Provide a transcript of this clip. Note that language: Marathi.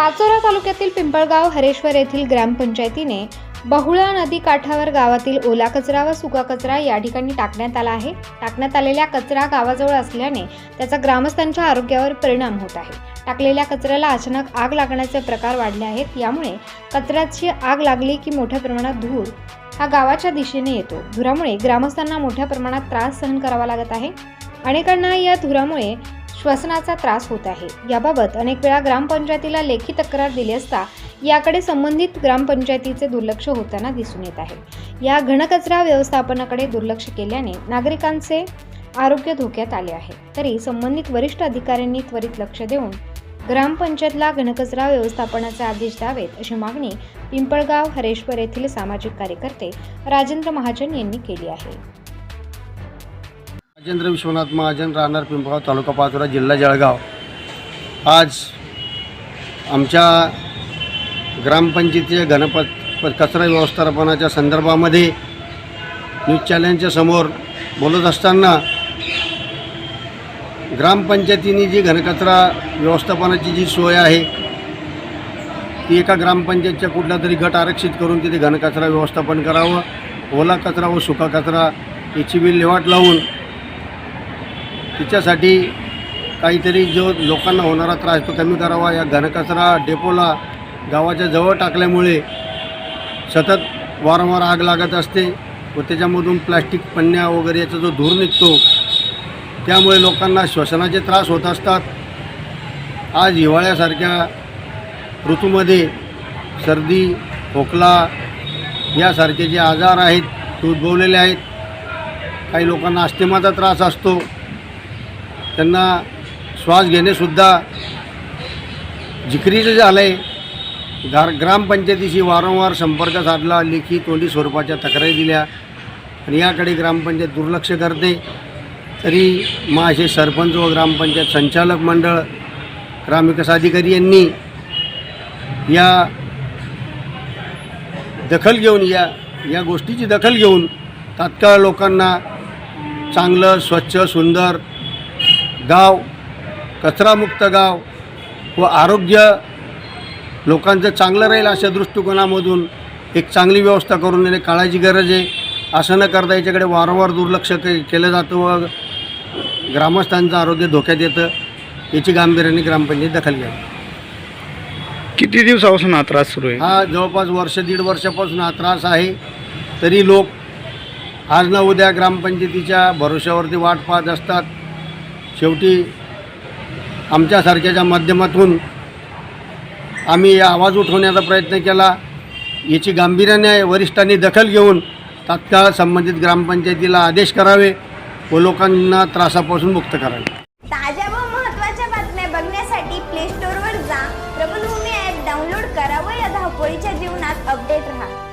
पाचोरा तालुक्यातील पिंपळगाव हरेश्वर येथील ग्रामपंचायतीने बहुळा नदी काठावर गावातील ओला कचरा व सुका कचरा या ठिकाणी टाकण्यात आला आहे. टाकण्यात आलेल्या कचरा गावाजवळ असल्याने त्याचा ग्रामस्थांच्या आरोग्यावर परिणाम होत आहे. टाकलेल्या कचऱ्याला अचानक आग लागण्याचे प्रकार वाढले आहेत. यामुळे कचऱ्याची आग लागली की मोठ्या प्रमाणात धूर हा गावाच्या दिशेने येतो. धुरामुळे ग्रामस्थांना मोठ्या प्रमाणात त्रास सहन करावा लागत आहे. अनेकांना या धुरामुळे श्वसनाचा त्रास होत आहे. याबाबत अनेक वेळा ग्रामपंचायतीला लेखी तक्रार दिली असता याकडे संबंधित ग्रामपंचायतीचे दुर्लक्ष होताना दिसून येत आहे. या घनकचरा व्यवस्थापनाकडे दुर्लक्ष केल्याने नागरिकांचे आरोग्य धोक्यात आले आहे. तरी संबंधित वरिष्ठ अधिकाऱ्यांनी त्वरित लक्ष देऊन ग्रामपंचायतला घनकचरा व्यवस्थापनाचे आदेश द्यावेत अशी मागणी पिंपळगाव हरेश्वर येथील सामाजिक कार्यकर्ते राजेंद्र महाजन यांनी केली आहे. राजेंद्र विश्वनाथ महाजन राहणार पिंपळगाव तालुका पाचोरा जिल्हा जळगाव. आज आमच्या ग्रामपंचायतीच्या घनपत प- कचरा व्यवस्थापनाच्या संदर्भामध्ये न्यूज चॅनलच्या समोर बोलत असताना ग्रामपंचायतीने जी घनकचरा व्यवस्थापनाची जी सोय आहे ती एका ग्रामपंचायतच्या कुठला तरी गट आरक्षित करून तिथे घनकचरा व्यवस्थापन करावं ओला कचरा व सुका कचरा याची विल्हेवाट लावून तिच्यासाठी काहीतरी जो लोकांना होणारा त्रास तो कमी करावा. या घनकचरा डेपोला गावाच्या जवळ टाकल्यामुळे सतत वारंवार आग लागत असते व त्याच्यामधून प्लॅस्टिक पन्न्या वगैरे याचा जो धूर निघतो त्यामुळे लोकांना श्वसनाचे त्रास होत असतात. आज हिवाळ्यासारख्या ऋतूमध्ये सर्दी खोकला यासारखे जे आजार आहेत ते उद्भवलेले आहेत. काही लोकांना अस्थिमाचा त्रास असतो. त्यांना श्वास घेणेसुद्धा जिकरीचं झालं आहे गार ग्रामपंचायतीशी वारंवार संपर्क साधला लेखी तोंडी स्वरूपाच्या तक्रारी दिल्या आणि याकडे ग्रामपंचायत दुर्लक्ष करते. तरी माझे सरपंच व ग्रामपंचायत संचालक मंडळ ग्रामविकास अधिकारी यांनी या दखल घेऊन या या गोष्टीची दखल घेऊन तात्काळ लोकांना चांगलं स्वच्छ सुंदर गाव कचरामुक्त गाव व आरोग्य लोकांचं चांगलं राहील अशा दृष्टिकोनामधून एक चांगली व्यवस्था करून देणे काळाची गरज आहे. असं न करता याच्याकडे वारंवार दुर्लक्ष के केलं जातं व ग्रामस्थांचं आरोग्य धोक्यात येतं याची गांभीर्याने ग्रामपंचायत दखल घ्या किती दिवसापासून हा त्रास सुरू आहे? हा जवळपास वर्ष दीड वर्षापासून हा त्रास आहे. तरी लोक आज ना उद्या ग्रामपंचायतीच्या भरोश्यावरती वाट पाहत असतात. शेवटी आमच्यासारख्याच्या माध्यमातून आम्ही आवाज उठवण्याचा प्रयत्न केला. याची गांभीर्याने वरिष्ठांनी दखल घेऊन तात्काळ संबंधित ग्रामपंचायतीला आदेश करावे व लोकांना त्रासापासून मुक्त करावे. ताज्या व बातम्या बघण्यासाठी प्ले स्टोअरवर जा. प्रबलभूमी ॲप डाउनलोड करा व या धावपळीच्या जीवनात अपडेट राहा.